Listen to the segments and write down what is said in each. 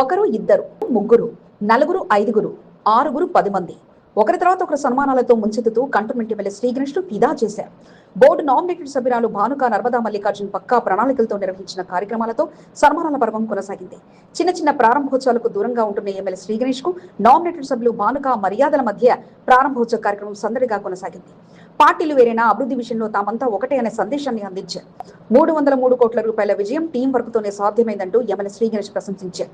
ఒకరు ఇద్దరు ముగ్గురు నలుగురు ఐదుగురు ఆరుగురు పది మంది. ఒకరి తర్వాత ఒకరు సన్మానాలతో ముంచెత్తుతూ కంటోన్మెంట్ వెళ్ళి శ్రీగణేష్ ఫిదా చేశారు. బోర్డు నామినేటెడ్ సభ్యురాలు భానుక నర్మదా మల్లికార్జున్ పక్కా ప్రణాళికలతో నిర్వహించిన కార్యక్రమాలతో సన్మానాల పర్వం కొనసాగింది. చిన్న చిన్న ప్రారంభోత్సవాలకు దూరంగా ఉంటున్న ఎమ్మెల్యే శ్రీగణేష్కు నామినేటెడ్ సభ్యులు భానుక మర్యాదల మధ్య ప్రారంభోత్సవ కార్యక్రమం సందడిగా కొనసాగింది. పార్టీలు వేరైనా అభివృద్ధి విషయంలో తామంతా ఒకటే అనే సందేశాన్ని అందించారు. మూడు వందల మూడు కోట్ల రూపాయల విజయం టీం వర్క్తోనే సాధ్యమైందంటూ ఎమ్మెల్యే శ్రీ గణేష్ ప్రశంసించారు.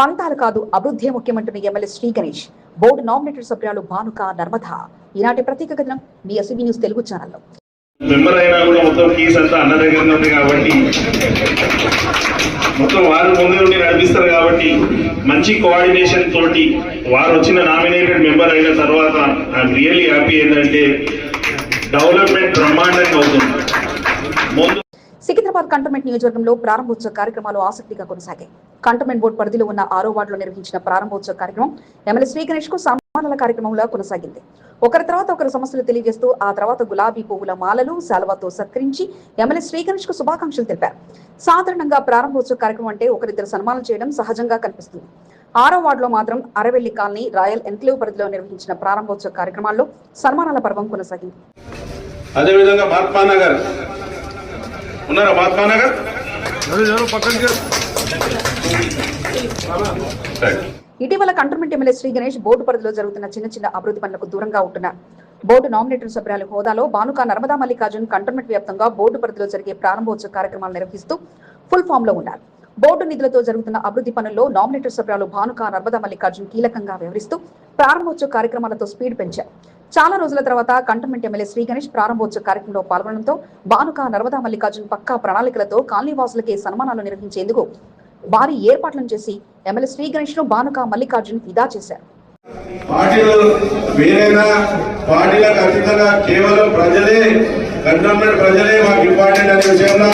పంతాలు కాదు అభివృద్ధి ముఖ్యమంటున్న MLA Shri Ganesh. Board nominated సభ్యురాలు భానుక నర్మద. ఈనాటి ప్రత్యేక కథనం మీ ఎస్బీ న్యూస్ తెలుగు ఛానల్లో. మెంబర్ అయినా కూడా మొత్తం కీస్ అంతా అన్న దగ్గర ఉంది కాబట్టి మొత్తం వారు ముందు నుండి నడిపిస్తారు కాబట్టి మంచి కోఆర్డినేషన్ తోటి వారు వచ్చిన నామినేటెడ్ మెంబర్ అయిన తర్వాత ఐఎమ్ రియల్లీ హ్యాపీ ఏంటంటే డెవలప్మెంట్ బ్రహ్మాండంగా అవుతుంది. ముందు సికింద్రాబాద్ కంటోన్మెంట్ నియోజకవర్గంలో ప్రారంభోత్సవ కార్యక్రమాలు ఆసక్తిగా కొనసాగాయి. కంటోన్మెంట్ బోర్డు పరిధిలో ఉన్న ఆరో వార్డులో నిర్వహించిన ప్రారంభోత్సవ కార్యక్రమం ఎమ్మెల్యే శ్రీ గణేష్కు సన్మానాల కార్యక్రమంలో కొనసాగింది. ఒకరి తర్వాత ఒకరు సమస్యలు తెలియజేస్తూ ఆ తర్వాత గులాబీ పువ్వుల మాలలు శాలువాతో సత్కరించి ఎమ్మెల్యే శ్రీ గణేష్కు శుభాకాంక్షలు తెలిపారు. సాధారణంగా ప్రారంభోత్సవ కార్యక్రమం అంటే ఒకరిద్దరు సన్మానం చేయడం సహజంగా కనిపిస్తుంది. ఆరో వార్డులో మాత్రం అరవెల్లి కాలనీ రాయల్ ఎన్క్లేవ్ పరిధిలో నిర్వహించిన ప్రారంభోత్సవ కార్యక్రమాల్లో సన్మానాల పర్వం కొనసాగింది. అదేవిధంగా మహాత్మా నగర్ ఉన్నారా మహాత్మా నగర్ ఇటీవల cantonment MLA Shri Ganesh board పరిధిలో జరుగుతున్న చిన్న చిన్న అభివృద్ధి పనులకు దూరంగా ఉంటున్నారు బోర్డు నామినేటర్ సభ్యుల హోదాలో బానుక నర్మదా మల్లికార్జున్ కంటోన్మెంట్ వ్యాప్తంగా బోర్డు పరిధిలో జరిగే ప్రారంభోత్సవ కార్యక్రమాలు నిర్వహిస్తూ ఫుల్ ఫామ్లో ఉన్నారు. బోర్డు నిధులతో జరుగుతున్న అభివృద్ధి పనుల్లో నామినేటర్ సభ్యురాలు భానుక నర్మదా మల్లికార్జున్ కీలకంగా వ్యవహరిస్తూ ప్రారంభోత్సవ కార్యక్రమాలతో స్పీడ్ పెంచారు. చాలా రోజుల తర్వాత కంటమెంట్ ఎమ్మెల్యే శ్రీ గణేష్ ప్రారంభోత్సవ కార్యక్రమంలో పాల్గొనడంతో బానుక నర్మదా మల్లికార్జున్ పక్కా ప్రణాళికలతో కాలనీవాసులకి సన్మానాలు నిర్వహించేందుకు భారీ ఏర్పాట్లను చేసి ఎమ్మెల్యే శ్రీ గణేష్ను బానుక మల్లికార్జున్ ఫిదా చేశారు. పార్టీలు వేరైనా పార్టీలకు అతీతంగా కేవలం ప్రజలే కంటోన్మెంట్ ప్రజలే మాకు ఇంపార్టెంట్ అనే విషయంలో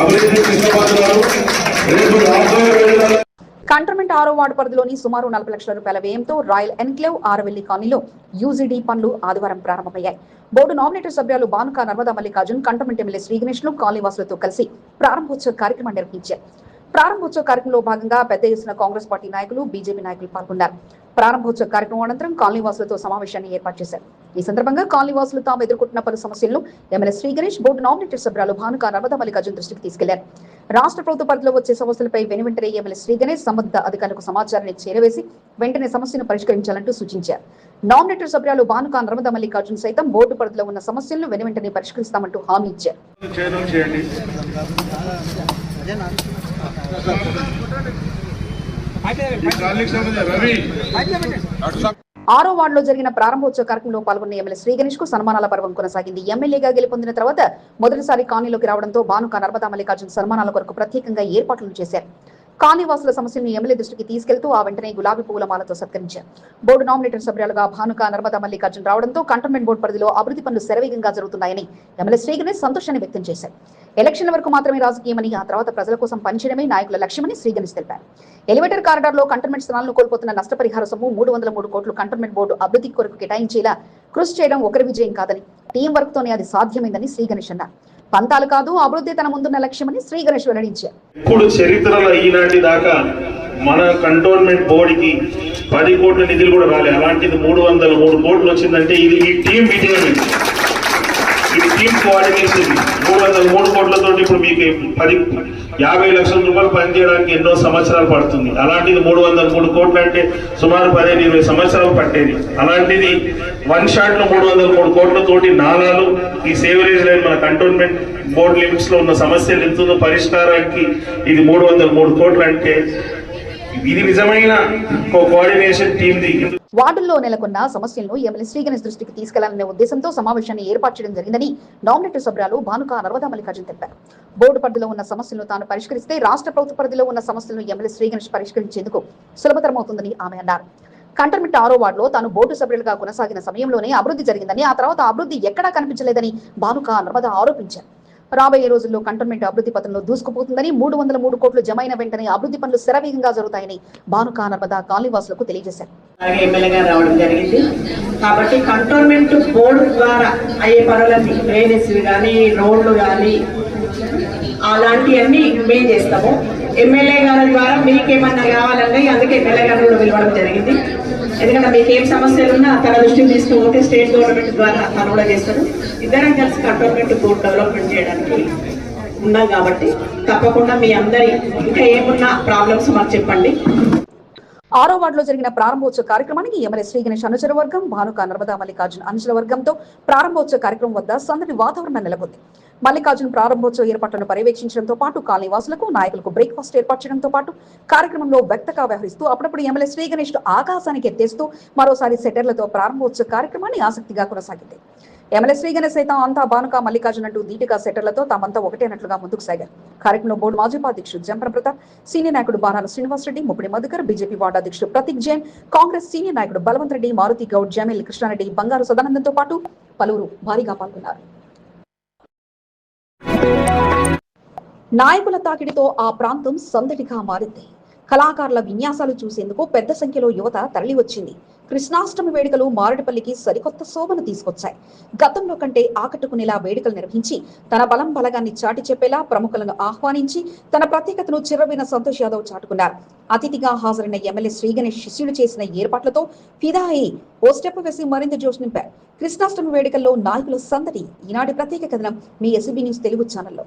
అభివృద్ధి తీసుకుపోతున్నారు రేపు రాబోయే కంటర్మెంట్ ఆరో వార్డు పరిధిలోని సుమారు నలభై లక్షల రూపాయల వ్యయంతో రాయల్ ఎన్క్లేవ్ ఆరవెల్లి కాలనీలో యూజీడీ పనులు ఆదివారం ప్రారంభమయ్యాయి. బోర్డు నామినేటెడ్ సభ్యులు బానుక నర్మదా మల్లికార్జున్ కంటర్మెంట్ ఎమ్మెల్యే శ్రీ గణేష్ కాలనీవాసులతో కలిసి ప్రారంభోత్సవ కార్యక్రమం నిర్వహించారు. ప్రారంభోత్సవ కార్యక్రమంలో భాగంగా పెద్ద ఎత్తున కాంగ్రెస్ పార్టీ నాయకులు బీజేపీ నాయకులు పాల్గొన్నారు. ప్రారంభోత్సవ కార్యక్రమం అనంతరం కాలనీవాసులతో సమావేశాన్ని ఏర్పాటు చేశారు. ఈ సందర్భంగా కాలనీవాసులు తాము ఎదుర్కొంటున్న పలు సమస్యలను MLA Shri Ganesh board nominated సభ్యులు భానుక నర్మదా మల్లికార్జున్ దృష్టికి తీసుకెళ్ళారు. రాష్ట్ర ప్రభుత్వ పరిధిలో వచ్చే సమస్యలపై వెనువెంటనే ఎమ్మెల్యే శ్రీ గణేష్ సంబంధిత అధికారులకు సమాచారాన్ని చేరవేసి వెంటనే సమస్యను పరిష్కరించాలంటూ సూచించారు. నామినేటెడ్ సభ్యులు భానుక నర్మదా మల్లికార్జున్ సైతం బోర్డు పరిధిలో ఉన్న సమస్యలను వెనువెంటనే పరిష్కరిస్తామంటూ హామీ ఇచ్చారు. చేయండి చేయండి ఈ కాలనీకి సంబంధించిన రవి ఆరో వార్డులో జరిగిన ప్రారంభోత్సవ కార్యక్రమంలో పాల్గొన్న ఎమ్మెల్యే శ్రీ గణేష్కు సన్మానాల పర్వం కొనసాగింది. ఎమ్మెల్యేగా గెలుపొందిన తర్వాత మొదటిసారి కాలనీలోకి రావడంతో భానుక నర్మదా మల్లికార్జున సన్మానాల కొరకు ప్రత్యేకంగా ఏర్పాట్లు చేశారు. కాలనీవాసుల సమస్యలను ఎమ్మెల్యే దృష్టికి తీసుకెళ్తూ ఆ వెంటనే గులాబీ పువ్వుల మాలతో సత్కరించారు. బోర్డు నామినేటెడ్ సభ్యులుగా భానుక నర్మదా మల్లికార్జున్ రావడంతో కంటోన్మెంట్ బోర్డు పరిధిలో అభివృద్ధి పనులు శరవేగంగా జరుగుతున్నాయని ఎమ్మెల్యే శ్రీ గణేష్ సంతోషాన్ని వ్యక్తం చేశారు. ఎలక్షన్ వరకు మాత్రమే రాజకీయమని ఆ తర్వాత ప్రజల కోసం పనిచేయడమే నాయకుల లక్ష్యమని శ్రీ గణేష్ తెలిపారు. ఎలివేటర్ కారిడార్లో కంటోన్మెంట్ స్థలాలను కోల్పోతున్న నష్టపరిహార సొమ్ము మూడు వందల మూడు కోట్లు కంటోన్మెంట్ బోర్డు అభివృద్ధి కొరకు కేటాయించేలా కృషి చేయడం ఒకరి విజయం కాదని టీం వర్క్ తోనే అది సాధ్యమైందని శ్రీ గణేష్ అన్నారు. పంతాలు కాదు అభివృద్ధి తన ముందున్న లక్ష్యమని శ్రీ గణేష్ వెల్లడించారు. ఇప్పుడు చరిత్రలో ఈనాటి దాకా మన కంటోన్మెంట్ బోర్డుకి పది కోట్ల నిధులు కూడా రాలేదు అలాంటిది మూడు వందల మూడు కోట్లు వచ్చిందంటే ఇది ఈ టీం విజయం స్కీమ్ కోఆర్డినేషన్ మూడు వందల మూడు కోట్లతో ఇప్పుడు మీకు పది యాభై లక్షల రూపాయలు పనిచేయడానికి ఎన్నో సంవత్సరాలు పడుతుంది. అలాంటిది మూడు వందల మూడు కోట్లు అంటే సుమారు పదిహేను ఇరవై సంవత్సరాలు పట్టేది. అలాంటిది వన్ షాట్లో మూడు వందల మూడు కోట్లతోటి నాలాలు ఈ సేవరేజ్ లైన్ మన కంటోన్మెంట్ బోర్డు లిమిట్స్లో ఉన్న సమస్యలు ఎంతుందో పరిష్కారానికి ఇది మూడు వందల మూడు కోట్లు అంటే ఇది నిజమైన కోఆర్డినేషన్ వార్డుల్లో నెలకొన్న సమస్యలను ఎమ్మెల్యే శ్రీగణేష్ దృష్టికి తీసుకెళ్ళాలనే ఉద్దేశంతో సమావేశాన్ని ఏర్పాటు చేయడం జరిగిందని నామినేటర్ సభ్యులు భానుక నర్వదా మల్లికార్జున్ తెలిపారు. బోర్డు పరిధిలో ఉన్న సమస్యలను తాను పరిష్కరిస్తే రాష్ట్ర ప్రభుత్వ పరిధిలో ఉన్న సమస్యలను ఎమ్మెల్యే శ్రీగణేష్ పరిష్కరించేందుకు సులభతరమవుతుందని ఆమె అన్నారు. కంటర్మిట్ ఆరో వార్డులో తాను బోర్డు సభ్యులుగా కొనసాగిన సమయంలోనే అభివృద్ధి జరిగిందని ఆ తర్వాత అభివృద్ధి ఎక్కడా కనిపించలేదని భానుక నర్మదా ఆరోపించారు. రాబోయే రోజుల్లో కంటోన్మెంట్ అభివృద్ధి పథంలో దూసుకుపోతుందని మూడు వందల మూడు కోట్లు జమైన వెంటనే అభివృద్ధి పనులు శరవేగంగా జరుగుతాయని భానుకా నర్మదా కాలనీవాసులకు తెలియజేశారు. రావడం జరిగింది. కాబట్టి కంటోన్మెంట్ బోర్డు ద్వారా అయ్యే పనులన్నీ డ్రైనేజ్ కానీ రోడ్లు కానీ అలాంటివన్నీ మేము చేస్తాము. ఎమ్మెల్యే గారి ద్వారా మీకేమన్నా కావాలంటే అందుకే ఎమ్మెల్యే గారు కూడా పిలవడం జరిగింది. ఎందుకంటే మీకు ఏం సమస్యలు ఉన్నా తన దృష్టికి తీసుకుంటే స్టేట్ గవర్నమెంట్ ద్వారా తను కూడా చేస్తారు. ఇద్దరం కలిసి కంటోన్మెంట్ బోర్డు డెవలప్మెంట్ చేయడానికి ఉన్నాం కాబట్టి తప్పకుండా మీ అందరి ఇంకా ఏమున్నా ప్రాబ్లమ్స్ మాకు చెప్పండి. ఆరో వార్డులో జరిగిన ప్రారంభోత్సవ కార్యక్రమానికి ఎమ్మెల్యే శ్రీ గణేష్ అనుచర వర్గం భానుక నర్మదా మల్లికార్జున అనుచర వర్గంతో ప్రారంభోత్సవ కార్యక్రమం వద్ద సందడి వాతావరణం నెలకొంది. మల్లికార్జున ప్రారంభోత్సవ ఏర్పాట్లను పర్యవేక్షించడంతో పాటు కాలనీ వాసులకు నాయకులకు బ్రేక్ఫాస్ట్ ఏర్పాటు చేయడంతో పాటు కార్యక్రమంలో వ్యక్తగా వ్యవహరిస్తూ అప్పుడప్పుడు ఎమ్మెల్యే శ్రీ గణేష్ ఆకాశానికి ఎత్తేస్తూ మరోసారి సెటర్లతో ప్రారంభోత్సవ కార్యక్రమాన్ని ఆసక్తిగా కొనసాగింది. ఎమ్మెల్యే శ్రీ గణేష్ సైతం అంతా బానుక మల్లికార్జున అంటూ ధీటుగా సెటర్లతో తామంతా ఒకటేనట్లుగా ముందుకు సాగారు. కార్యక్రమంలో బోర్డు మాజీ ఉపాధ్యక్షుడు జంపర ప్రతాప్ సీనియర్ నాయకుడు బాణాల శ్రీనివాసరెడ్డి ముప్పిడి మధుకర్ బీజేపీ వార్డు అధ్యక్షుడు ప్రతీక్ జైన్ కాంగ్రెస్ సీనియర్ నాయకుడు బలవంత్ రెడ్డి మారుతి గౌడ్ జమీల్ కృష్ణారెడ్డి బంగారు సదానందంతో పాటు పలువురు భారీగా పాల్గొన్నారు. నాయకుల తాకిడితో ఆ ప్రాంతం సందడిగా మారింది. కళాకారుల విన్యాసాలు చూసేందుకు పెద్ద సంఖ్యలో యువత తరలివచ్చింది. కృష్ణాష్టమి వేడుకలు మారడిపల్లికి సరికొత్త శోభను తీసుకొచ్చాయి. గతంలో కంటే ఆకట్టుకునేలా వేడుకలు నిర్వహించి తన బలం బలగాన్ని చాటి చెప్పేలా ప్రముఖులను ఆహ్వానించి తన ప్రత్యేకతను చిరవిన సంతోష్ యాదవ్ చాటుకున్నారు. అతిథిగా హాజరైన ఎమ్మెల్యే శ్రీ గణేష్ శిష్యులు చేసిన ఏర్పాట్లతో ఫిదా అయి ఓ స్టెప్ వేసి మరింత జోష్ నింపారు. కృష్ణాష్టమి వేడుకల్లో నాయకుల సందడి. ఈనాటి ప్రత్యేక కథనం మీ ఎస్బీ న్యూస్ తెలుగు ఛానల్లో.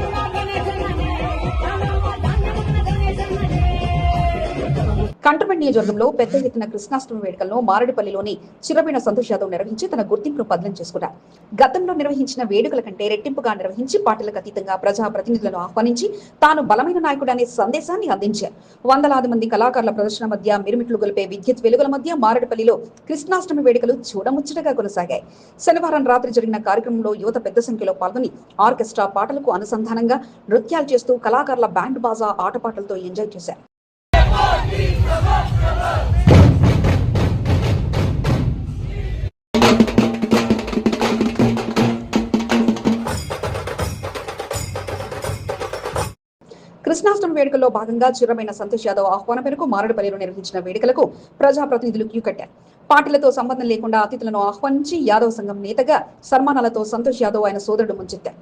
నియోజకవర్గంలో పెద్ద ఎత్తున కృష్ణాష్టమి వేడుకలను మారడిపల్లిలోని చిరబిన సంతోష్ యాదవ్ నిర్వహించి తన గుర్తింపును బదిలం చేసుకున్నారు. గతంలో నిర్వహించిన వేడుకల కంటే రెట్టింపుగా నిర్వహించి పార్టీలకు అతీతంగా ప్రజా ప్రతినిధులను ఆహ్వానించి తాను బలమైన నాయకుడు అనే సందేశాన్ని అందించారు. వందలాది మంది కళాకారుల ప్రదర్శన మధ్య మిరుమిట్లు గొలిపే విద్యుత్ వెలుగుల మధ్య మారడిపల్లిలో కృష్ణాష్టమి వేడుకలు చూడముచ్చటగా కొనసాగాయి. శనివారం రాత్రి జరిగిన కార్యక్రమంలో యువత పెద్ద సంఖ్యలో పాల్గొని ఆర్కెస్ట్రా పాటలకు అనుసంధానంగా నృత్యాలు చేస్తూ కళాకారుల బ్యాండ్ బాజా ఆటపాటలతో ఎంజాయ్ చేశారు. కృష్ణాష్టమి వేడుకల్లో భాగంగా చిరమైన సంతోష్ యాదవ్ ఆహ్వానం మేరకు మారడుపల్లిలో నిర్వహించిన వేడుకలకు ప్రజాప్రతినిధులు క్యూ కట్టారు పార్టీలతో సంబంధం లేకుండా అతిథులను ఆహ్వానించి యాదవ్ సంఘం నేతగా సన్మానాలతో సంతోష్ యాదవ్ ఆయన సోదరుడు ముంచెత్తారు.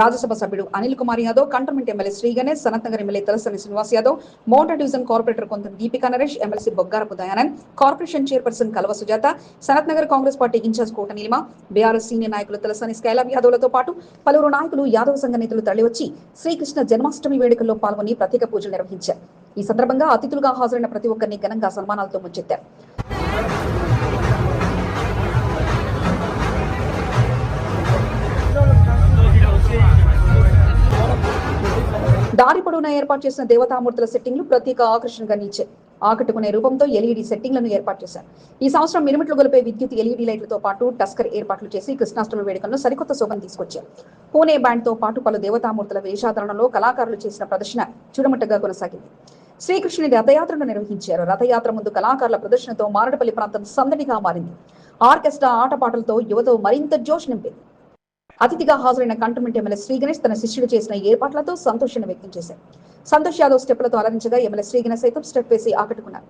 రాజ్యసభ సభ్యుడు Anil Kumar Yadav cantonment MLA Shri Ganesh Sanath Nagar MLA Talasani Srinivas Yadav motor division corporator కొంత Deepika Naresh MLC Boggarapu Dayanand corporation chairperson Kalava Sujatha Sanath Nagar Congress party incharge Kota Neelima BRS senior నాయకులు Talasani Skylab యాదవ్లతో పాటు పలువురు నాయకులు యాదవ్ సంఘ నేతలు తరలివచ్చి శ్రీకృష్ణ జన్మాష్టమి వేడుకల్లో పాల్గొని ప్రత్యేక పూజలు నిర్వహించారు. ఈ సందర్భంగా అతిథులుగా హాజరైన ప్రతి ఒక్కరిని ఘనంగా సన్మానాలతో ముంచెత్తారు. దారి పొడవునా ఏర్పాటు చేసిన దేవతామూర్తుల సెట్టింగ్లు ప్రత్యేక ఆకర్షణగా నిలిచాయి. ఆకట్టుకునే రూపంతో ఎల్ఈడి సెట్టింగ్లను ఏర్పాటు చేశారు. ఈ సంవత్సరం మిరుమిట్లు గొలిపే విద్యుత్ ఎల్ఈడి లైట్లతో పాటు టస్కర్ ఏర్పాట్లు చేసి కృష్ణాష్టమి వేడుకలను సరికొత్త శోభను తీసుకొచ్చారు. పూణే బ్యాండ్తో పాటు పలు దేవతామూర్తుల వేషాధరణలో కళాకారులు చేసిన ప్రదర్శన చూడముట్టగా కొనసాగింది. శ్రీకృష్ణుని రథయాత్రను నిర్వహించారు. రథయాత్ర ముందు కళాకారుల ప్రదర్శనతో మారడపల్లి ప్రాంతం సందడిగా మారింది. ఆర్కెస్ట్రా ఆటపాటలతో యువత మరింత జోష్ నింపింది. అతిథిగా హాజరైన కంటమెంట్ ఎమ్మెల్యే శ్రీ గణేష్ తన శిష్యుడు చేసిన ఏర్పాట్లతో సంతోషాన్ని వ్యక్తం చేశారు. సంతోష్ యాదవ్ స్టెప్లతో అలరించగా ఎమ్మెల్యే శ్రీ గణేష్ సైతం స్టెప్ వేసి ఆకట్టుకున్నారు.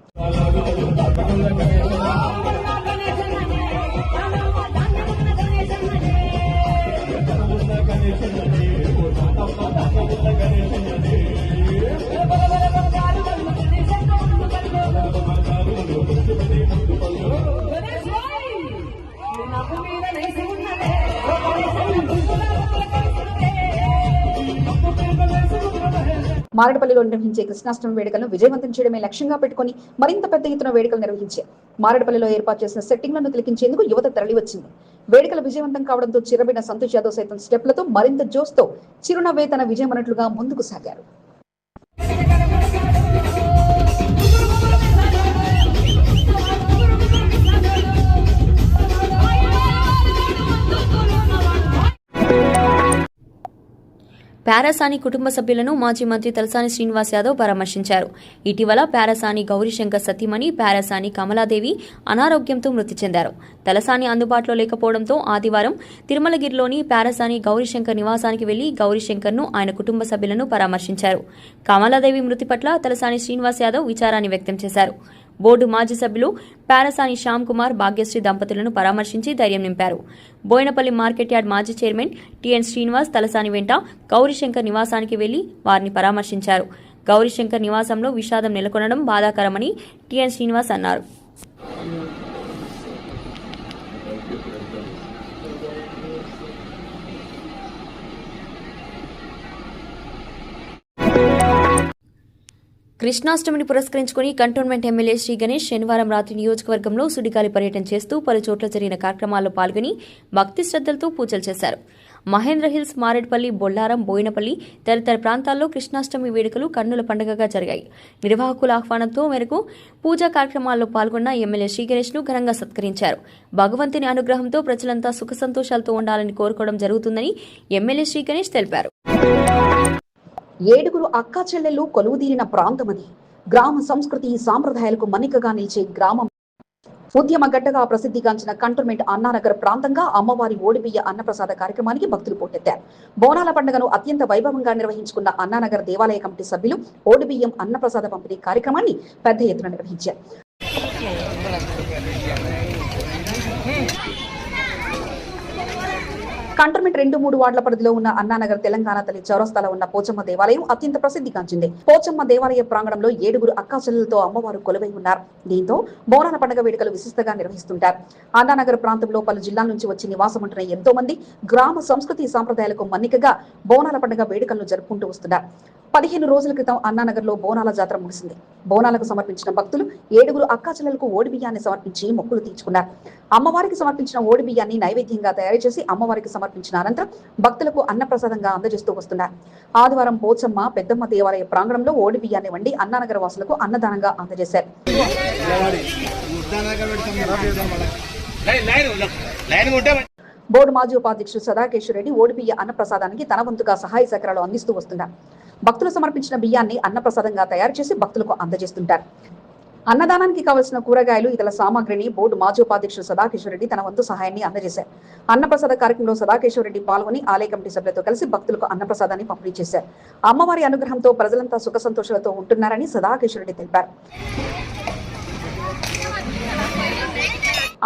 మారడపల్లిలో నిర్వహించే కృష్ణాష్టమి వేడుకలను విజయవంతం చేయడమే లక్ష్యంగా పెట్టుకుని మరింత పెద్ద ఎత్తున వేడుకలు నిర్వహించారు. మారడపల్లిలో ఏర్పాటు చేసిన సెట్టింగ్లను తిలకించేందుకు యువత తరలివచ్చింది. వేడుకలు విజయవంతం కావడంతో చిరబిన సంతోష్ యాదవ్ సైతం స్టెప్లతో మరింత జోస్తో చిరునవ్వే తన విజయమన్నట్లుగా ముందుకు సాగారు. పారాసాని కుటుంబ సభ్యులను మాజీ మంత్రి తలసాని శ్రీనివాస్ యాదవ్ పరామర్శించారు. ఇటీవల పారాసాని గౌరీశంకర్ సతీమణి పారాసాని కమలాదేవి అనారోగ్యంతో మృతి చెందారు. తలసాని అందుబాటులో లేకపోవడంతో ఆదివారం తిరుమలగిరిలోని పారాసాని గౌరీశంకర్ నివాసానికి వెళ్ళి గౌరీశంకర్ను ఆయన కుటుంబ సభ్యులను పరామర్శించారు. కమలాదేవి మృతి పట్ల తలసాని శ్రీనివాస్ యాదవ్ విచారాన్ని వ్యక్తం చేశారు. బోర్డు మాజీ సభ్యులు పారసాని శ్యామ్ కుమార్ భాగ్యశ్రీ దంపతులను పరామర్శించి ధైర్యం నింపారు. బోయినపల్లి మార్కెట్ యార్డ్ మాజీ చైర్మన్ టిఎన్ శ్రీనివాస్ తలసాని వెంట గౌరీశంకర్ నివాసానికి వెళ్ళి వారిని పరామర్శించారు. గౌరీశంకర్ నివాసంలో విషాదం నెలకొనడం బాధాకరమని టిఎన్ శ్రీనివాస్ అన్నారు. కృష్ణాష్టమిని పురస్కరించుకుని కంటోన్మెంట్ ఎమ్మెల్యే శ్రీ గణేష్ శనివారం రాత్రి నియోజకవర్గంలో సుడిగాలి పర్యటన చేస్తూ పలు చోట్ల జరిగిన కార్యక్రమాల్లో పాల్గొని భక్తి శ్రద్దలతో పూజలు చేశారు. మహేంద్ర హిల్స్ మారేడ్పల్లి బొల్లారం బోయినపల్లి తదితర ప్రాంతాల్లో కృష్ణాష్టమి వేడుకలు కన్నుల పండుగగా జరిగాయి. నిర్వాహకుల ఆహ్వానంతో మేరకు పూజా కార్యక్రమాల్లో పాల్గొన్న ఎమ్మెల్యే శ్రీగణేష్ను ను ఘనంగా సత్కరించారు. భగవంతుని అనుగ్రహంతో ప్రజలంతా సుఖ సంతోషాలతో ఉండాలని కోరుకోవడం జరుగుతుందని ఎమ్మెల్యే శ్రీగణేష్ తెలిపారు. ఏడుగురు అక్కా చెల్లెళ్ళు కొలువుదీరిన ప్రాంతమది గ్రామ సంస్కృతి సాంప్రదాయాలకు మన్నికగా నిలిచే గ్రామం. ఉద్యమ గడ్డగా ప్రసిద్ధిగాంచిన కంటోన్మెంట్ అన్నానగర్ ప్రాంతంగా అమ్మవారి ఓడిబియ్య అన్నప్రసాద కార్యక్రమానికి భక్తులు పోటెత్తారు. బోనాల పండుగను అత్యంత వైభవంగా నిర్వహించుకున్న అన్నానగర్ దేవాలయ కమిటీ సభ్యులు ఓడిబియ్యం అన్నప్రసాద పంపిణీ కార్యక్రమాన్ని పెద్ద ఎత్తున నిర్వహించారు. కంటోన్మెంట్ రెండు మూడు వార్డుల పరిధిలో ఉన్న అన్నానగర్ తెలంగాణ తల్లి చౌరస్తాలో ఉన్న పోచమ్మ దేవాలయం అత్యంత ప్రసిద్ధిగాంచింది పోచమ్మ దేవాలయ ప్రాంగణంలో ఏడుగురు అక్కాచెల్లెలతో అమ్మవారు కొలువై ఉన్నారు. దీంతో బోనాల పండుగ వేడుకలు విశిష్టంగా నిర్వహిస్తుంటారు. అన్నానగర్ ప్రాంతంలో పలు జిల్లాల నుంచి వచ్చి నివాసం ఉంటున్న ఎంతో మంది గ్రామ సంస్కృతి సాంప్రదాయాలకు మన్నికగా బోనాల పండుగ వేడుకలను జరుపుకుంటూ వస్తున్నారు. పదిహేను రోజుల క్రితం అన్నానగర్లో బోనాల జాతర ముగిసింది. బోనాలకు సమర్పించిన భక్తులు ఏడుగురు అక్కాచెల్లెలకు ఓడి బియ్యాన్ని సమర్పించి మొక్కులు తీర్చుకున్నారు. అమ్మవారికి సమర్పించిన ఓడి బియ్యాన్ని నైవేద్యంగా తయారు చేసి అమ్మవారికి సమర్పించిన అనంతరం భక్తులకు అన్నప్రసాదంగా అందజేస్తూ వస్తున్నారు. ఆదివారం పోచమ్మ పెద్దమ్మ దేవాలయ ప్రాంగణంలో ఓడి బియ్యాన్ని వండి అన్నానగర్ వాసులకు అన్నదానంగా అందజేశారు. బోర్డు మాజీ ఉపాధ్యక్షుడు సదాకేశ్వర రెడ్డి ఓడి అన్నప్రసాదానికి తన వంతుగా సహాయ సహకారాలు అందిస్తూ వస్తున్నారు. భక్తులు సమర్పించిన బియ్యాన్ని అన్నప్రసాదంగా తయారు చేసి భక్తులకు అందజేస్తుంటారు. అన్నదానానికి కావలసిన కూరగాయలు ఇతర సామాగ్రిని బోర్డు మాజీ ఉపాధ్యక్షుడు సదాకేశ్వర రెడ్డి తన వంతు సహాయాన్ని అందజేశారు. అన్నప్రసాద కార్యక్రమంలో సదాకేశ్వర రెడ్డి పాల్గొని ఆలయ కమిటీ సభ్యులతో కలిసి భక్తులకు అన్నప్రసాదాన్ని పంపిణీ చేశారు. అమ్మవారి అనుగ్రహంతో ప్రజలంతా సుఖ సంతోషాలతో ఉంటున్నారని సదాకేశ్వర రెడ్డి తెలిపారు.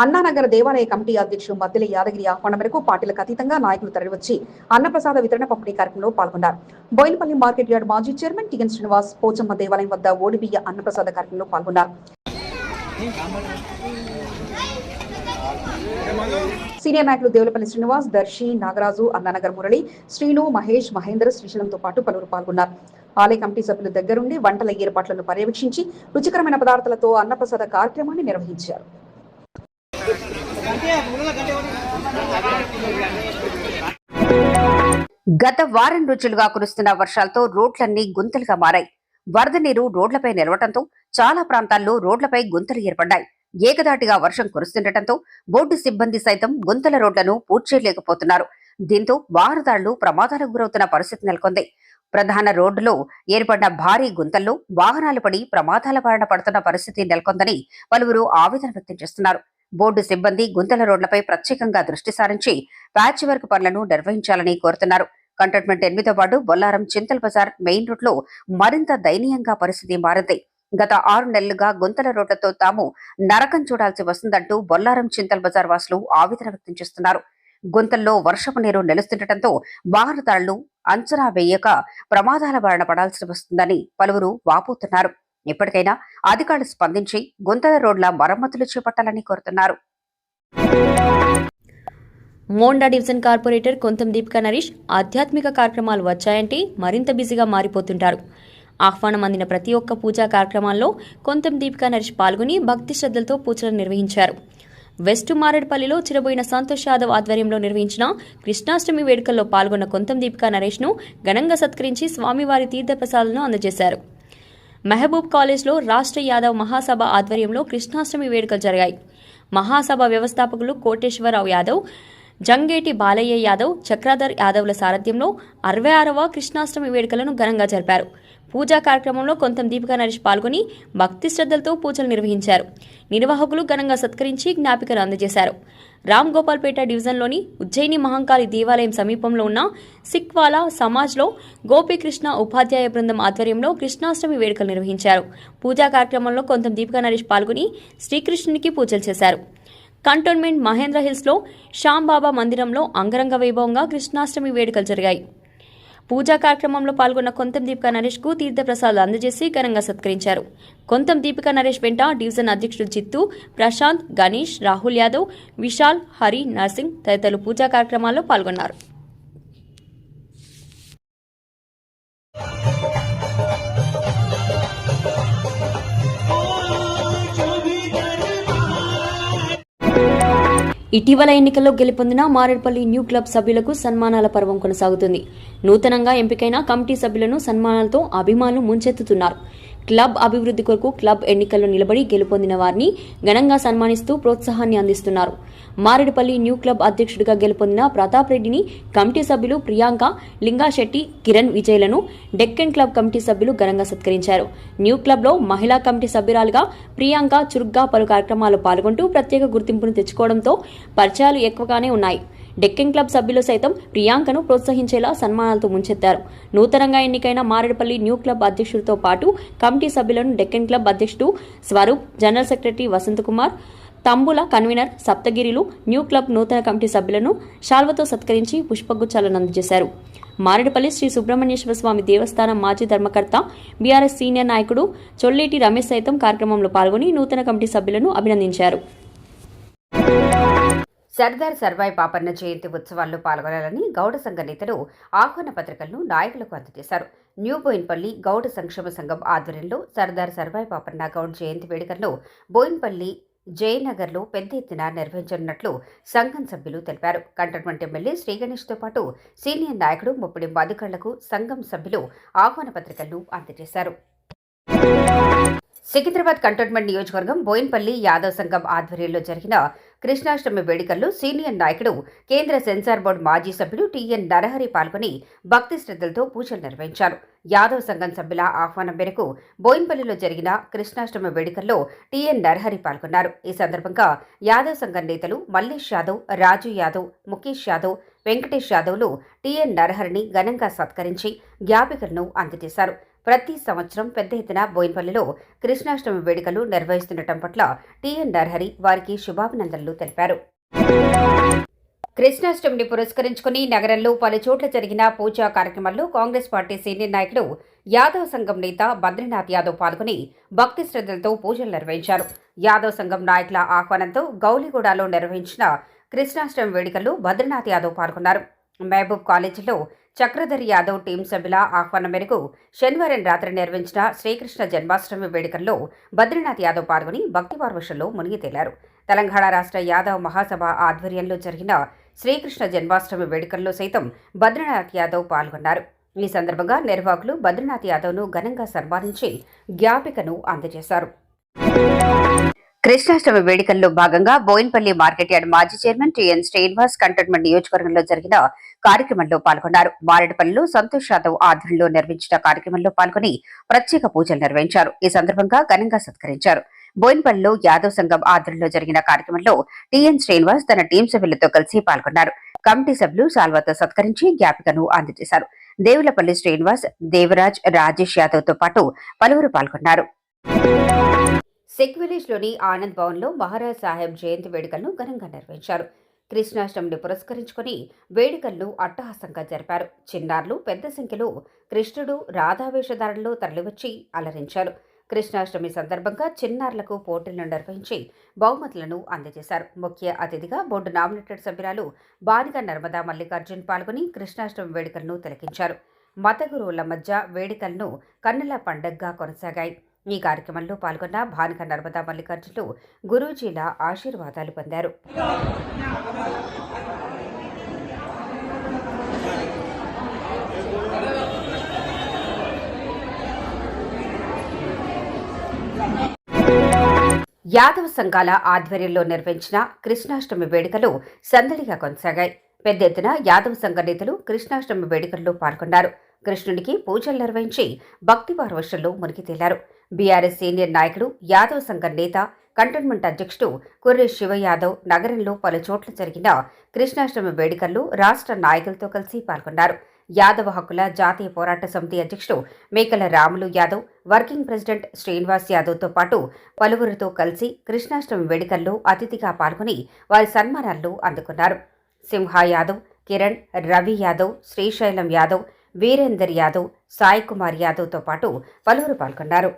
అన్నానగర్ దేవాలయ కమిటీ అధ్యక్షుడు మద్దెల యాదగిరి ఆహ్వానం మేరకు పార్టీలకు అతీతంగా నాయకులు తరలివచ్చి అన్నప్రసాద వితరణ పంపిణీ కార్యక్రమంలో పాల్గొన్నారు. బోయినపల్లి మార్కెట్ యార్డ్ మాజీ చైర్మన్ టిఎన్ శ్రీనివాస్ పోచమ్మ దేవాలయం వద్ద ఓడిబియ్య అన్నప్రసాద కార్యక్రమంలో పాల్గొన్నారు. సీనియర్ నాయకులు దేవులపల్లి శ్రీనివాస్ దర్శి నాగరాజు అన్నానగర్ మురళి శ్రీను మహేష్ మహేందర్ శ్రీశైలంతో పాటు పలువురు పాల్గొన్నారు. ఆలయ కమిటీ సభ్యుల దగ్గరుండి వంటల ఏర్పాట్లను పర్యవేక్షించి రుచికరమైన పదార్థాలతో అన్నప్రసాద కార్యక్రమాన్ని నిర్వహించారు. గత వారం రోజులుగా కురుస్తున్న వర్షాలతో రోడ్లన్నీ గుంతలుగా మారాయి. వరద నీరు రోడ్లపై నిలవటంతో చాలా ప్రాంతాల్లో రోడ్లపై గుంతలు ఏర్పడ్డాయి. ఏకదాటిగా వర్షం కురుస్తుండటంతో బోర్డు సిబ్బంది సైతం గుంతల రోడ్లను పూడ్చేయలేకపోతున్నారు. దీంతో వాహనదారులు ప్రమాదాలకు గురవుతున్న పరిస్థితి నెలకొంది. ప్రధాన రోడ్డులో ఏర్పడిన భారీ గుంతల్లో వాహనాలు పడి ప్రమాదాల బారిన పడుతున్న పరిస్థితి నెలకొందని పలువురు ఆవేదన వ్యక్తం చేస్తున్నారు. బోర్డు సిబ్బంది గుంతల రోడ్లపై ప్రత్యేకంగా దృష్టి సారించి ప్యాచ్ వర్క్ పనులను నిర్వహించాలని కోరుతున్నారు. కంటోన్మెంట్ ఎనిమిదో వార్డు బొల్లారం చింతల్ బజార్ మెయిన్ రోడ్లో మరింత దయనీయంగా పరిస్థితి మారింది. గత ఆరు నెలలుగా గుంతల రోడ్లతో తాము నరకం చూడాల్సి వస్తుందంటూ బొల్లారం చింతల్ బజార్ వాసులు ఆవేదన వ్యక్తం చేస్తున్నారు. గుంతల్లో వర్షపు నీరు నిలుస్తుండటంతో వాహనదారులు అంచనా వేయక ప్రమాదాల బారిన పడాల్సి వస్తుందని పలువురు వాపోతున్నారు. ఇప్పటికైనా అధికారులు స్పందించి గుంతల రోడ్ల మరమ్మతులు చేపట్టాలని కోరుతున్నారు. మోండా డివిజన్ కార్పొరేటర్ కొంతం దీపికా నరీష్ ఆధ్యాత్మిక కార్యక్రమాలు వచ్చాయంటే మరింత బిజీగా మారిపోతుంటారు. ఆహ్వానం అందిన ప్రతి ఒక్క పూజా కార్యక్రమాల్లో కొంతం దీపికా నరీష్ పాల్గొని భక్తి శ్రద్ధలతో పూజలు నిర్వహించారు. వెస్ట్ మారేడ్పల్లిలో చిరబోయిన సంతోష్ యాదవ్ ఆధ్వర్యంలో నిర్వహించిన కృష్ణాష్టమి వేడుకల్లో పాల్గొన్న కొంతం దీపికా నరేష్ను ఘనంగా సత్కరించి స్వామివారి తీర్థప్రసాదాలను అందజేశారు. మహబూబ్ కాలేజ్లో రాష్ట్ర యాదవ్ మహాసభ ఆధ్వర్యంలో కృష్ణాష్టమి వేడుకలు జరిగాయి. మహాసభ వ్యవస్థాపకులు కోటేశ్వరరావు యాదవ్ జంగేటి బాలయ్య యాదవ్ చక్రాధర్ యాదవ్ల సారథ్యంలో అరవై ఆరవ కృష్ణాష్టమి వేడుకలను ఘనంగా జరిపారు. పూజా కార్యక్రమంలో కొంతం దీపికా నరేష్ పాల్గొని భక్తి శ్రద్ధలతో పూజలు నిర్వహించారు. నిర్వాహకులు ఘనంగా సత్కరించి జ్ఞాపికలు అందజేశారు. రామ్ గోపాల్పేట డివిజన్లోని ఉజ్జయిని మహంకాళి దేవాలయం సమీపంలో ఉన్న సిక్వాలా సమాజ్లో గోపీకృష్ణ ఉపాధ్యాయ బృందం ఆధ్వర్యంలో కృష్ణాష్టమి వేడుకలు నిర్వహించారు. పూజా కార్యక్రమంలో కొంతం దీపికా నరేష్ పాల్గొని శ్రీకృష్ణునికి పూజలు చేశారు. కంటోన్మెంట్ మహేంద్ర హిల్స్లో శ్యాంబాబా మందిరంలో అంగరంగ వైభవంగా కృష్ణాష్టమి వేడుకలు జరిగాయి. పూజా కార్యక్రమంలో పాల్గొన్న కొంతం దీపికా నరేష్కు తీర్థప్రసాదాలు అందజేసి ఘనంగా సత్కరించారు. కొంతం దీపికా నరేష్ వెంట డివిజన్ అధ్యక్షుడు చిత్తు ప్రశాంత్ గణేష్ రాహుల్ యాదవ్ విశాల్ హరి నర్సింగ్ తదితరులు పూజా కార్యక్రమాల్లో పాల్గొన్నారు. ఇటీవల ఎన్నికల్లో గెలుపొందిన మారేడుపల్లి న్యూ క్లబ్ సభ్యులకు సన్మానాల పర్వం కొనసాగుతుంది. నూతనంగా ఎంపికైన కమిటీ సభ్యులను సన్మానాలతో అభిమానులు ముంచెత్తుతున్నారు. క్లబ్ అభివృద్ధి కొరకు క్లబ్ ఎన్నికల్లో నిలబడి గెలుపొందిన వారిని ఘనంగా సన్మానిస్తూ ప్రోత్సాహాన్ని అందిస్తున్నారు. మారేడుపల్లి న్యూ క్లబ్ అధ్యక్షుడిగా గెలుపొందిన ప్రతాప్ రెడ్డిని కమిటీ సభ్యులు ప్రియాంక లింగాశెట్టి కిరణ్ విజయ్లను డెక్కన్ క్లబ్ కమిటీ సభ్యులు ఘనంగా సత్కరించారు. న్యూ క్లబ్లో మహిళా కమిటీ సభ్యురాలుగా ప్రియాంక చురుగ్గా పలు కార్యక్రమాల్లో పాల్గొంటూ ప్రత్యేక గుర్తింపును తెచ్చుకోవడంతో పరిచయాలు ఎక్కువగానే ఉన్నాయి. డెక్కింగ్ క్లబ్ సభ్యులు సైతం ప్రియాంకను ప్రోత్సహించేలా సన్మానాలతో ముంచెత్తారు. నూతనంగా ఎన్నికైన మారేడుపల్లి న్యూ క్లబ్ అధ్యక్షుడితో పాటు కమిటీ సభ్యులను డెక్కన్ క్లబ్ అధ్యక్షుడు Swaroop general secretary Vasanth Kumar Thambula convenor సప్తగిరిలు new club నూతన కమిటీ సభ్యులను శాల్వతో సత్కరించి పుష్పగుచ్చాలను అందజేశారు. మారేడుపల్లి శ్రీ సుబ్రహ్మణ్యేశ్వర స్వామి దేవస్థానం మాజీ ధర్మకర్త బీఆర్ఎస్ సీనియర్ నాయకుడు చొల్లేటి రమేష్ సైతం కార్యక్రమంలో పాల్గొని నూతన కమిటీ సభ్యులను అభినందించారు. సర్దార్ సర్వాయి పాపన్న జయంతి ఉత్సవాల్లో పాల్గొనాలని గౌడ సంఘ నేతలు ఆహ్వాన పత్రికలను నాయకులకు అందజేశారు. న్యూ బోయిన్పల్లి గౌడ సంక్షేమ సంఘం ఆధ్వర్యంలో సర్దార్ సర్వాయి పాపన్న గౌడ్ జయంతి వేడుకల్లో బోయిన్పల్లి జయనగర్లో పెద్ద ఎత్తున నిర్వహించనున్నట్లు సంఘం సభ్యులు తెలిపారు. కంటోన్మెంట్ ఎమ్మెల్యే శ్రీగణేష్తో పాటు సీనియర్ నాయకుడు ముప్పిడి మధుకళ్ళకు సంఘం సభ్యులు ఆహ్వాన పత్రికలను అందజేశారు. సికింద్రాబాద్ కంటోన్మెంట్ నియోజకవర్గం బోయిన్పల్లి యాదవ్ సంఘం ఆధ్వర్యంలో జరిగిన కృష్ణాష్టమి వేడుకల్లో సీనియర్ నాయకుడు కేంద్ర సెన్సార్ బోర్డు మాజీ సభ్యుడు టిఎన్ నరహరి పాల్గొని భక్తి శ్రద్ధలతో పూజలు నిర్వహించారు. యాదవ్ సంఘం సభ్యుల ఆహ్వానం మేరకు బోయిన్పల్లిలో జరిగిన కృష్ణాష్టమి వేడుకల్లో టిఎన్ నరహరి పాల్గొన్నారు. ఈ సందర్భంగా యాదవ్ సంఘం నేతలు మల్లేష్ యాదవ్ రాజు యాదవ్ ముఖేష్ యాదవ్ వెంకటేష్ యాదవ్లు టిఎన్ నరహరిని ఘనంగా సత్కరించి జ్ఞాపికలను అందజేశారు. ప్రతి సంవత్సరం పెద్ద ఎత్తున బోయిన్పల్లిలో కృష్ణాష్టమి వేడుకలు నిర్వహిస్తుండటం పట్ల టీఎన్ నరహరి వారికి శుభాభినందనలు తెలిపారు. కృష్ణాష్టమిని పురస్కరించుకుని నగరంలో పలు చోట్ల జరిగిన పూజా కార్యక్రమాల్లో కాంగ్రెస్ పార్టీ సీనియర్ నాయకుడు యాదవ్ సంఘం నేత బద్రీనాథ్ యాదవ్ పాల్గొని భక్తి శ్రద్ధలతో పూజలు నిర్వహించారు. యాదవ్ సంఘం నాయకుల ఆహ్వానంతో గౌలిగూడలో నిర్వహించిన కృష్ణాష్టమి వేడుకల్లో బద్రీనాథ్ యాదవ్ పాల్గొన్నారు. మహబూబ్ కాలేజీలో చక్రధర్ యాదవ్ టీం సభ్యుల ఆహ్వానం మేరకు శనివారం రాత్రి నిర్వహించిన శ్రీకృష్ణ జన్మాష్టమి వేడుకల్లో బద్రీనాథ్ యాదవ్ పాల్గొని భక్తి పార్వశంలో మునిగి తేలారు. తెలంగాణ రాష్ట్ర యాదవ్ మహాసభ ఆధ్వర్యంలో జరిగిన శ్రీకృష్ణ జన్మాష్టమి వేడుకల్లో సైతం బద్రీనాథ్ యాదవ్ పాల్గొన్నారు. ఈ సందర్భంగా నిర్వాహకులు బద్రీనాథ్ యాదవ్ను ఘనంగా సన్మానించి జ్ఞాపికను అందజేశారు. కృష్ణాష్టమి వేడుకల్లో భాగంగా బోయిన్పల్లి మార్కెట్ యార్డ్ మాజీ చైర్మన్ టిఎన్ శ్రీనివాస్ కంటోన్మెంట్ నియోజకవర్గంలో జరిగిన కార్యక్రమంలో పాల్గొన్నారు. మారేడుపల్లిలో సంతోష్ యాదవ్ ఆధ్వర్యంలో నిర్వహించిన కార్యక్రమంలో పాల్గొని ప్రత్యేక పూజలు నిర్వహించారు. ఈ సందర్భంగా ఘనంగా సత్కరించారు. బోయిన్పల్లిలో యాదవ్ సంఘం ఆధ్వర్యంలో జరిగిన కార్యక్రమంలో టిఎన్ శ్రీనివాస్ తన టీం సభ్యులతో కలిసి పాల్గొన్నారు. కమిటీ సభ్యులు సాల్వాతో సత్కరించి జ్ఞాపికను అందజేశారు. దేవులపల్లి శ్రీనివాస్ దేవరాజ్ రాజేష్ యాదవ్తో పాటు పలువురు పాల్గొన్నారు. సిక్ విలేజ్లోని ఆనంద్ భవన్లో మహారాజ్ సాహెబ్ జయంతి వేడుకలను ఘనంగా నిర్వహించారు. కృష్ణాష్టమిని పురస్కరించుకుని వేడుకలను అట్టహాసంగా జరిపారు. చిన్నారులు పెద్ద సంఖ్యలో కృష్ణుడు రాధావేషధారణలో తరలివచ్చి అలరించారు. కృష్ణాష్టమి సందర్భంగా చిన్నారులకు పోటీలను నిర్వహించి బహుమతులను అందజేశారు. ముఖ్య అతిథిగా బోర్డు నామినేటెడ్ సభ్యురాలు బానిక నర్మదా మల్లికార్జున్ పాల్గొని కృష్ణాష్టమి వేడుకలను తిలకించారు. మత గురువుల మధ్య వేడుకలను కన్నుల పండగగా కొనసాగాయి. ఈ కార్యక్రమంలో పాల్గొన్న భానుక నర్మదా మల్లికార్జునులు గురూజీల ఆశీర్వాదాలు పొందారు. యాదవ సంఘాల ఆధ్వర్యంలో నిర్వహించిన కృష్ణాష్టమి వేడుకలు సందడిగా కొనసాగాయి. పెద్ద ఎత్తున యాదవ సంఘ నేతలు కృష్ణాష్టమి వేడుకల్లో పాల్గొన్నారు. కృష్ణుడికి పూజలు నిర్వహించి భక్తి పార్వశంలో మునిగి తేలారు. బీఆర్ఎస్ సీనియర్ నాయకుడు యాదవ్ శంకర్ నేత కంటోన్మెంట్ అధ్యక్షుడు కుర్రి శివ యాదవ్ నగరంలో పలు చోట్ల జరిగిన కృష్ణాష్టమి వేడుకల్లో రాష్ట్ర నాయకులతో కలిసి పాల్గొన్నారు. యాదవ హక్కుల జాతీయ పోరాట సమితి అధ్యక్షుడు మేకల రాములు యాదవ్ వర్కింగ్ ప్రెసిడెంట్ శ్రీనివాస్ యాదవ్తో పాటు పలువురితో కలిసి కృష్ణాష్టమి వేడుకల్లో అతిథిగా పాల్గొని వారి సన్మానాలను అందుకున్నారు. సింహ యాదవ్ కిరణ్ రవి యాదవ్ శ్రీశైలం యాదవ్ వీరేందర్ యాదవ్ సాయి కుమార్ యాదవ్తో పాటు పలువురు పాల్గొన్నారు.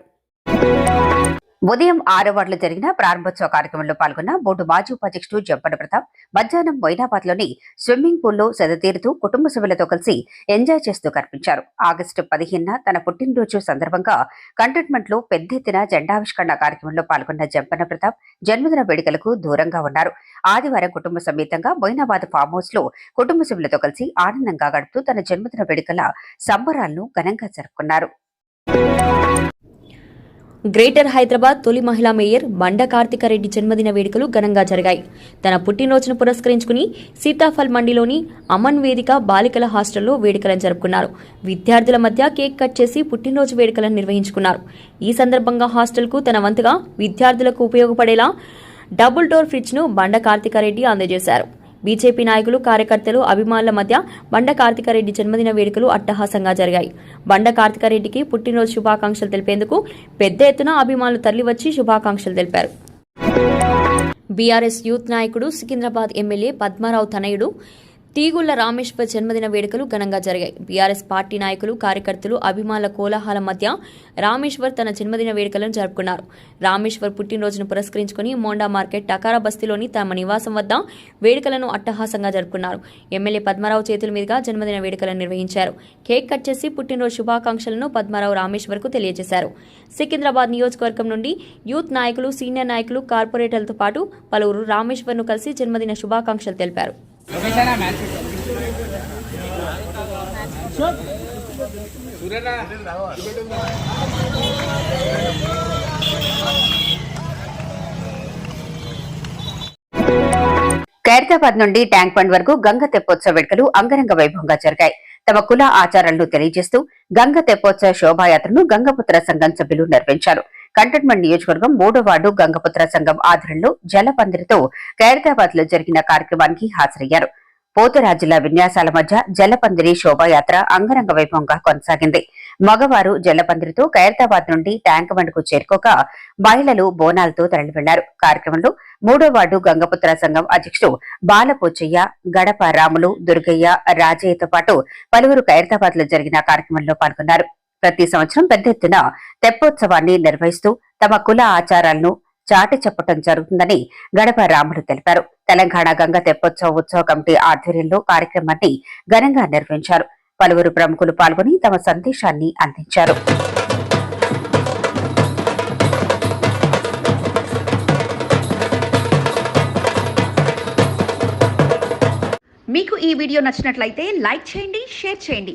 ఉదయం ఆరు గంటలు జరిగిన ప్రారంభోత్సవ కార్యక్రమంలో పాల్గొన్న బోర్డు మాజీ ఉపాధ్యక్షుడు జంపన ప్రతాప్ మధ్యాహ్నం మొయినాబాద్లోని స్విమ్మింగ్ పూల్లో సెదతీరుతూ కుటుంబ సభ్యులతో కలిసి ఎంజాయ్ చేస్తూ కనిపించారు. ఆగస్టు పదిహేనున తన పుట్టినరోజు సందర్భంగా కంటోన్మెంట్లో పెద్ద ఎత్తున జెండావిష్కరణ కార్యక్రమంలో పాల్గొన్న జంపన ప్రతాప్ జన్మదిన వేడుకలకు దూరంగా ఉన్నారు. ఆదివారం కుటుంబ సమేతంగా మొయినాబాద్ ఫామ్ హౌస్లో కుటుంబ సభ్యులతో కలిసి ఆనందంగా గడుపుతూ తన జన్మదిన వేడుకల సంబరాలను ఘనంగా జరుపుకున్నారు. గ్రేటర్ హైదరాబాద్ తొలి మహిళా మేయర్ బండ కార్తికారెడ్డి జన్మదిన వేడుకలు ఘనంగా జరిగాయి. తన పుట్టినరోజును పురస్కరించుకుని సీతాఫల్ మండిలోని అమన్ వేదిక బాలికల హాస్టల్లో వేడుకలను జరుపుకున్నారు. విద్యార్థుల మధ్య కేక్ కట్ చేసి పుట్టినరోజు వేడుకలను నిర్వహించుకున్నారు. ఈ సందర్భంగా హాస్టల్కు తన వంతుగా విద్యార్థులకు ఉపయోగపడేలా డబుల్ డోర్ ఫ్రిడ్జ్ను బండ కార్తికారెడ్డి అందజేశారు. బీజేపీ నాయకులు కార్యకర్తలు అభిమానుల మధ్య బండ కార్తికారెడ్డి జన్మదిన వేడుకలు అట్టహాసంగా జరిగాయి. బండ కార్తికారెడ్డికి పుట్టినరోజు శుభాకాంక్షలు తెలిపేందుకు పెద్ద ఎత్తున అభిమానులు తరలివచ్చి శుభాకాంక్షలు తెలిపారు. బీఆర్ఎస్ యూత్ నాయకుడు సికింద్రాబాద్ ఎమ్మెల్యే పద్మారావు తనయుడు తీగుళ్ళ రామేశ్వర్ జన్మదిన వేడుకలు ఘనంగా జరిగాయి. బీఆర్ఎస్ పార్టీ నాయకులు కార్యకర్తలు అభిమానుల కోలాహలం మధ్య రామేశ్వర్ తన జన్మదిన వేడుకలను జరుపుకున్నారు. రామేశ్వర్ పుట్టినరోజును పురస్కరించుకుని మోండా మార్కెట్ టకారా బస్తీలోని తమ నివాసం వద్ద వేడుకలను అట్టహాసంగా జరుపుకున్నారు. ఎమ్మెల్యే పద్మారావు చేతుల మీదుగా జన్మదిన వేడుకలను నిర్వహించారు. కేక్ కట్ చేసి పుట్టినరోజు శుభాకాంక్షలను పద్మారావు రామేశ్వర్కు తెలియజేశారు. సికింద్రాబాద్ నియోజకవర్గం నుండి యూత్ నాయకులు సీనియర్ నాయకులు కార్పొరేటర్లతో పాటు పలువురు రామేశ్వర్ను కలిసి జన్మదిన శుభాకాంక్షలు తెలిపారు. ఖైరతాబాద్ నుండి ట్యాంక్ బండ్ వరకు గంగ తెప్పోత్సవ వేడుకలు అంగరంగ వైభవంగా జరిగాయి. తమ కుల ఆచారాలను తెలియజేస్తూ గంగ తెప్పోత్సవ శోభాయాత్రను గంగపుత్ర సంఘం సభ్యులు నిర్వహించారు. కంటోన్మెంట్ నియోజకవర్గం మూడో వార్డు గంగపుత్ర సంఘం ఆధ్వర్యంలో జలపందిరితో ఖైరతాబాద్లో జరిగిన కార్యక్రమానికి హాజరయ్యారు. పోతురాజుల విన్యాసాల మధ్య జలపందిరి శోభాయాత్ర అంగరంగ వైభవంగా కొనసాగింది. మగవారు జలపందిరితో ఖైరతాబాద్ నుండి ట్యాంక్ బండ్కు చేరుకోక మహిళలు బోనాలతో తరలివెళ్ళారు. కార్యక్రమంలో మూడో వార్డు గంగపుత్ర సంఘం అధ్యక్షుడు బాలపోచయ్య గడప రాములు దుర్గయ్య రాజయ్యతో పాటు పలువురు ఖైరతాబాద్లో జరిగిన కార్యక్రమంలో పాల్గొన్నారు. ప్రతి సంవత్సరం పెద్ద ఎత్తున తెప్పోత్సవాన్ని నిర్వహిస్తూ తమ కుల ఆచారాలను చాటి చెప్పటం జరుగుతుందని గడప రాముడు తెలిపారు. తెలంగాణ గంగ తెప్పోత్సవ ఉత్సవ కమిటీ ఆధ్వర్యంలో కార్యక్రమాన్ని ఘనంగా నిర్వహించారు. పలువురు ప్రముఖులు పాల్గొని తమ సందేశాన్ని అందించారు. మీకు ఈ వీడియో నచ్చినట్లయితే లైక్ చేయండి షేర్ చేయండి.